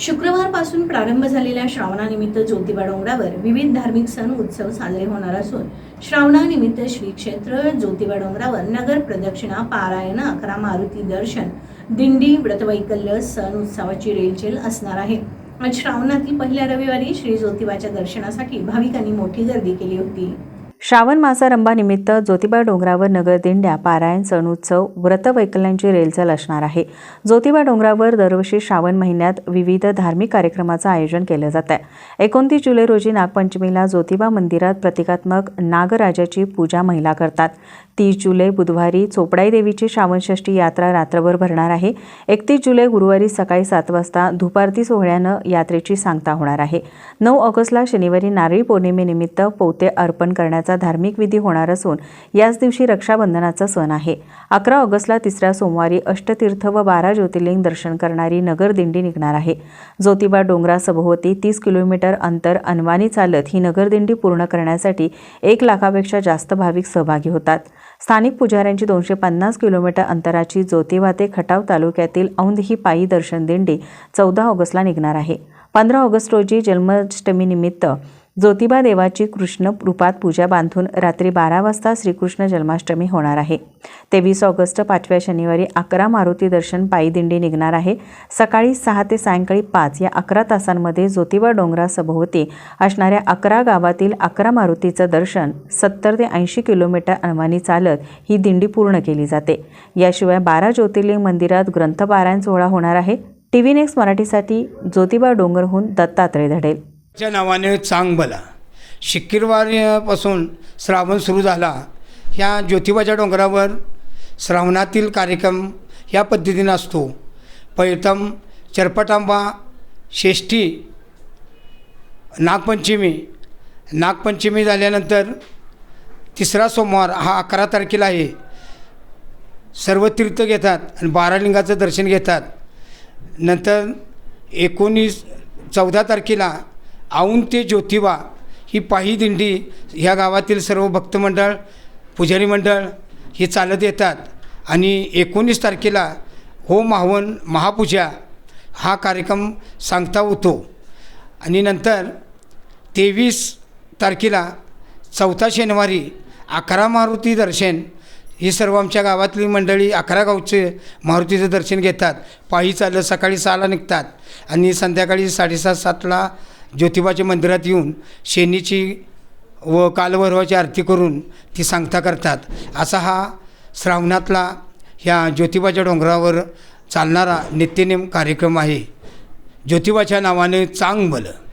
शुक्रवारपासून प्रारंभ झालेल्या श्रावणानिमित्त ज्योतिबा डोंगरावर विविध धार्मिक सण उत्सव साजरे होणार असून श्रावणानिमित्त श्री क्षेत्र ज्योतिबा डोंगरावर नगर प्रदक्षिणा पारायण अकरा मारुती दर्शन दिंडी व्रतवैकल्य सण उत्सवाची रेलचेल असणार आहे. आज श्रावणातील पहिल्या रविवारी श्री ज्योतिबाच्या दर्शनासाठी भाविकांनी मोठी गर्दी केली होती. श्रावण मासारंभानिमित्त ज्योतिबा डोंगरावर नगरदिंड्या पारायण सण उत्सव व्रतवैकल्यांची रेलचल असणार आहे. ज्योतिबा डोंगरावर दरवर्षी श्रावण महिन्यात विविध धार्मिक कार्यक्रमाचं आयोजन केलं जात आहे एकोणतीस जुलै रोजी नागपंचमीला ज्योतिबा मंदिरात प्रतिकात्मक नागराजाची पूजा महिला करतात. तीस जुलै बुधवारी चोपडाई देवीची श्रावणषष्ठी यात्रा रात्रभर भरणार आहे. एकतीस जुलै गुरुवारी सकाळी सात वाजता धुपारती सोहळ्यानं यात्रेची सांगता होणार आहे. नऊ ऑगस्टला शनिवारी नारळी पौर्णिमेनिमित्त पोते अर्पण करण्यात करण्याचा धार्मिक विधी होणार असून याच दिवशी रक्षाबंधनाचा सण आहे. अकरा ऑगस्टला तिसऱ्या सोमवारी अष्टतीर्थ व बारा ज्योतिर्लिंग दर्शन करणारी नगरदिंडी निघणार आहे. ज्योतिबा डोंगरा सभोवती तीस किलोमीटर अंतर अनवानी चालत ही नगरदिंडी पूर्ण करण्यासाठी एक लाखापेक्षा जास्त भाविक सहभागी होतात. स्थानिक पुजाऱ्यांची दोनशे पन्नास किलोमीटर अंतराची ज्योतिबा ते खटाव तालुक्यातील औंध ही पायी दर्शन दिंडी चौदा ऑगस्टला निघणार आहे. पंधरा ऑगस्ट रोजी जन्माष्टमीनिमित्त ज्योतिबा देवाची कृष्ण रूपात पूजा बांधून रात्री बारा वाजता श्रीकृष्ण जन्माष्टमी होणार आहे. तेवीस ऑगस्ट पाचव्या शनिवारी अकरा मारुती दर्शन पायी दिंडी निघणार आहे. सकाळी सहा ते सायंकाळी पाच या अकरा तासांमध्ये ज्योतिबा डोंगरासभोवती असणाऱ्या अकरा गावातील अकरा मारुतीचं दर्शन सत्तर ते ऐंशी किलोमीटर अनवाणी चालत ही दिंडी पूर्ण केली जाते. याशिवाय बारा ज्योतिर्लिंग मंदिरात ग्रंथपारायण सोहळा होणार आहे. टी व्ही नेक्स्ट मराठीसाठी ज्योतिबा डोंगरहून दत्तात्रय धडेल. च्या नावाने चांगबला. शिक्कीरवारपासून श्रावण सुरू झाला. ह्या ज्योतिबाच्या डोंगरावर श्रावणातील कार्यक्रम ह्या पद्धतीनं असतो. प्रथम चरपटांबा षष्ठी नागपंचमी. नागपंचमी झाल्यानंतर तिसरा सोमवार हा अकरा तारखेला आहे. सर्व तीर्थ घेतात आणि बारा लिंगाचं दर्शन घेतात. नंतर एकोणीस चौदा तारखेला औंध ते ज्योतिबा ही पायी दिंडी ह्या गावातील सर्व भक्तमंडळ पुजारी मंडळ हे चालत येतात. आणि एकोणीस तारखेला होम हवन महापूजा हा कार्यक्रम सांगता होतो. आणि नंतर तेवीस तारखेला चौथा शनिवारी अकरा मारुती दर्शन ही सर्व आमच्या गावातली मंडळी अकरा गावचे मारुतीचं दर्शन घेतात. पायी चालत सकाळी सहाला निघतात आणि संध्याकाळी साडेसात सातला ज्योतिबाच्या मंदिरात येऊन शेनीची व कालभैरवाची आरती करून ती सांगता करतात. असा हा श्रावणातला ह्या ज्योतिबाच्या डोंगरावर चालणारा नित्यनेम कार्यक्रम आहे. ज्योतिबाच्या नावाने चांगबलं.